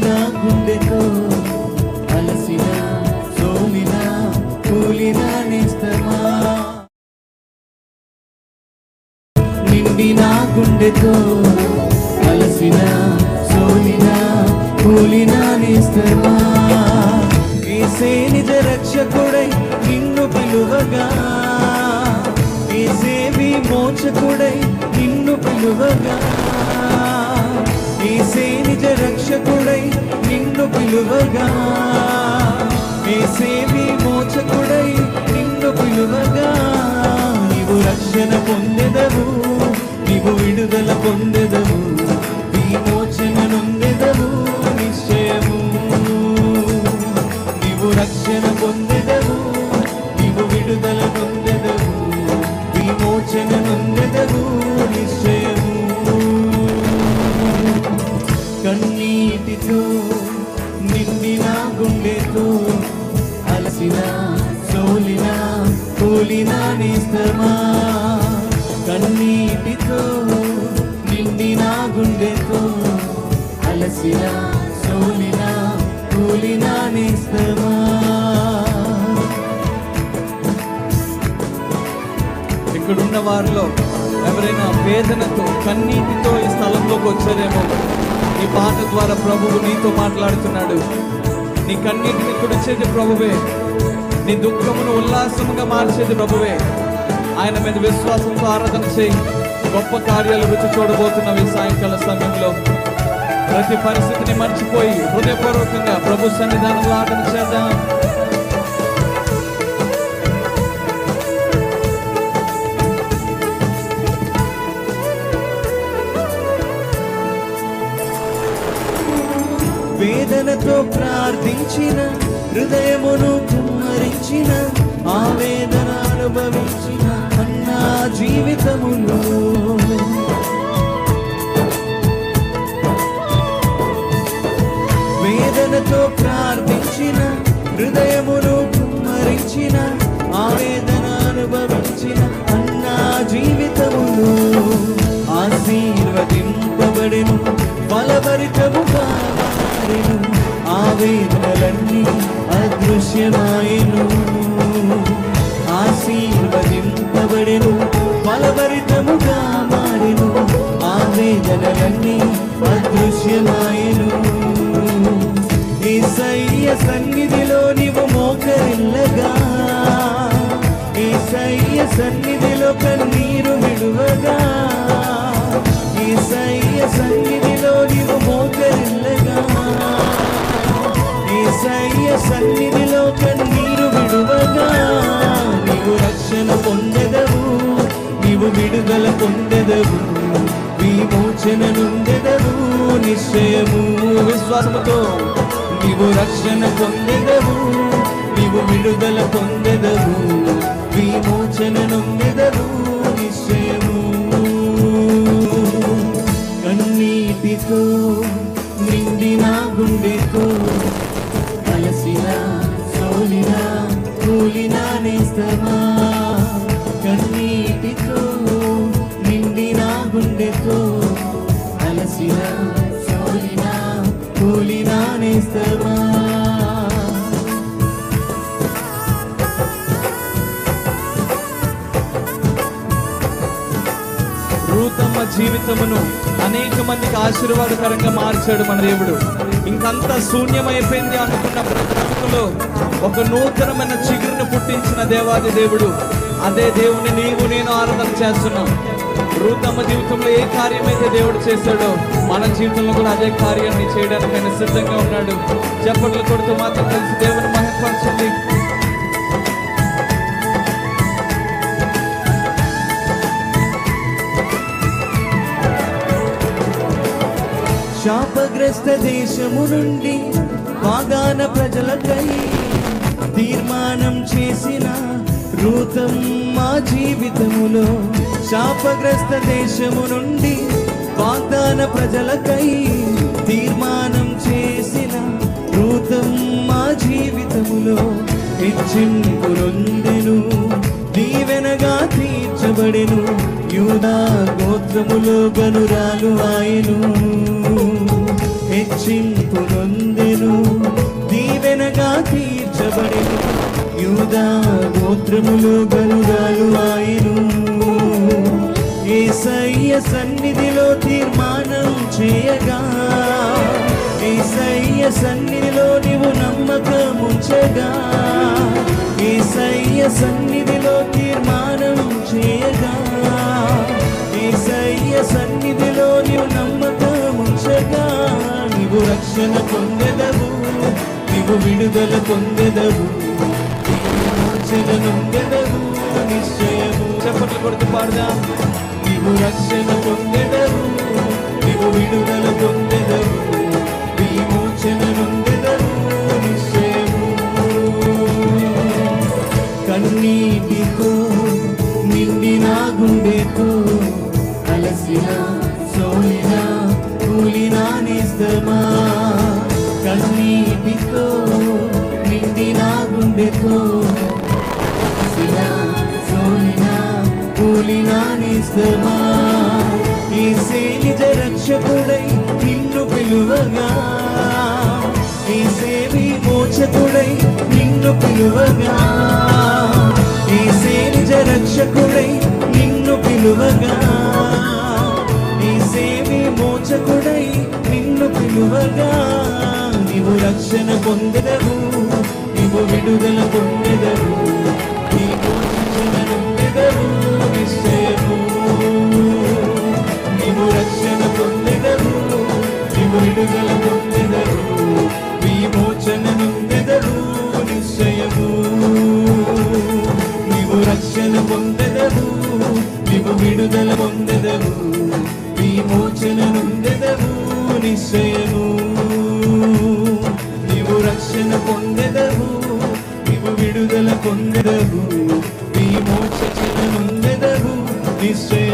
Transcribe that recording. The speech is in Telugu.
నిండిన గుండెతో అలసిన సోలిన కూలిన నేస్తమా? నిండిన గుండెతో అలసిన సోలిన కూలిన నేస్తమా? ఏసే నిజ రక్షకుడై నిన్ను పిలువగా ఏసే విమోచకుడై నిన్ను పిలువగా. పిలువగా ఏసే మోచకుడై నిన్ను పిలువగా నీవు రక్షణ పొందెదవు. కన్నీటితో నిండిన గుండెతో అలసిన సోలిన కూలిన నేస్తమా. ఇక్కడున్న వారిలో ఎవరైనా వేదనతో కన్నీటితో ఈ స్థలంలోకి వచ్చారేమో ఈ పాట ద్వారా ప్రభువు నీతో మాట్లాడుతున్నాడు. నీ కన్నీటిని తుడిచేది ప్రభువే నీ దుఃఖమును ఉల్లాసముగా మార్చేది ప్రభువే. ఆయన మీద విశ్వాసంతో ఆరాధన చేయి. గొప్ప కార్యాలు రుచి చూడబోతున్నాం ఈ సాయంకాల సమయంలో ప్రతి పరిస్థితిని మర్చిపోయి హృదయపూర్వకంగా ప్రభు సన్నిధానంలో ఆరాధన చేద్దాం. వేదనతో ప్రార్థించిన హృదయమును కుమ్మరించిన ఆవేదన అనుభవించిన జీవితములో వేదనతో ప్రార్థించిన హృదయమును కుమ్మరించిన ఆవేదన అనుభవించిన అన్నా జీవితములో ఆశీర్వదింపబడెను ఫలభరితముగా మారెను ఆవేదనలన్నీ అదృశ్యమాయెను. ఆశీర్వదింపబడెను బలభరితముగా మారెను. ఆవేదనలన్నీ అదృశ్యమాయెను. ఏసయ్య సన్నిధిలో నీవు మోకరిల్లగా. ఏసయ్య సన్నిధిలో కన్నీరు విడువగా. ఏసయ్య సన్నిధిలో నీవు మోకరిల్లగా. ఏసయ్య సన్నిధి రక్షణ పొందెదవు నీవు విడుదల పొందెదవు విమోచన నుండెదవు నిశ్చయము విశ్వాసముతో నీవు రక్షణ పొందెదవు నీవు విడుదల పొందెదవు విమోచన నుండెదవు నిశ్చయము. కన్నీటితో నిండిన గుండెతో అలసిన సోలిన కూలిన నేస్తమా? జీవితమును అనేక మందికి ఆశీర్వాదకరంగా మార్చాడు మన దేవుడు. ఇంకంతా శూన్యమైపోయింది అనుకున్న బ్రతుకులో ఒక నూతనమైన చిగురును పుట్టించిన దేవాది దేవుడు. అదే దేవుని నీవు నేను ఆరాధన చేస్తున్నాం. రూతమ్మ జీవితంలో ఏ కార్యమైతే దేవుడు చేశాడో మన జీవితంలో కూడా అదే కార్యాన్ని చేయడానికి ఆయన సిద్ధంగా ఉన్నాడు. చెప్పట్లు కొడుతూ మాత్రం కలిసి దేవుని మహిమపరచండి శాపగ్రస్త దేశము నుండి వాగాన ప్రజలకై తీర్మానం చేసిన రూతం మా జీవితములో. శాపగ్రస్త దేశము నుండి వాగ్దాన ప్రజలకై తీర్మానం చేసిన రూతం మా జీవితములో. హెచ్చింపు నొందెను దీవెనగా తీర్చబడెను యూదా మార్గములో గనురాలు ఆయను. హెచ్చింపు నొందెను దీవెనగా తీర్చబడెను. యూదా గోత్రములో గనుగాలు ఆయను. ఏసయ్య సన్నిధిలో తీర్మానం చేయగా ఏసయ్య సన్నిధిలో నీవు నమ్మకముంచగా ఏసయ్య సన్నిధిలో రక్షణ పొందెదవు నీవు విడుదల పొందెదవు. రక్షణ నొందెదవు నిశ్చయము చప్పట్లు కొడుతూ పాడదాం. నీవు రక్షణ పొందెదవు నీవు విడుదల పొందెదవు. విమోచన నొందెదవు నిశ్చయము. కన్నీటితో కన్నీటితో నిండిన గుండెతో. సోలిన కూలిన నిస్తమా ఏసే నిజ రక్షకుడై నిన్ను పిలువగా. ఏసే విమోచకుడై నిన్ను పిలువగా. ఏసే నిజ రక్షకుడై నిన్ను పిలువగా. ఏసే విమోచకుడై నిన్ను పిలువగా. నీవు రక్షణ పొందెదవు నీవు విడుదల పొందెదవు నీ మోచన నిశ్చయము. నీవు రక్షణ పొందెదవు నీవు విడుదల పొందెదవు విమోచన నొందెదవు నిశ్చయము. నీవు రక్షణ పొందెదవు నీవు విడుదల పొందెదవు విమోచన నొందెదవు నిశ్చయము. పొందెదవు విమోచన నొందెదవు నిశ్చయ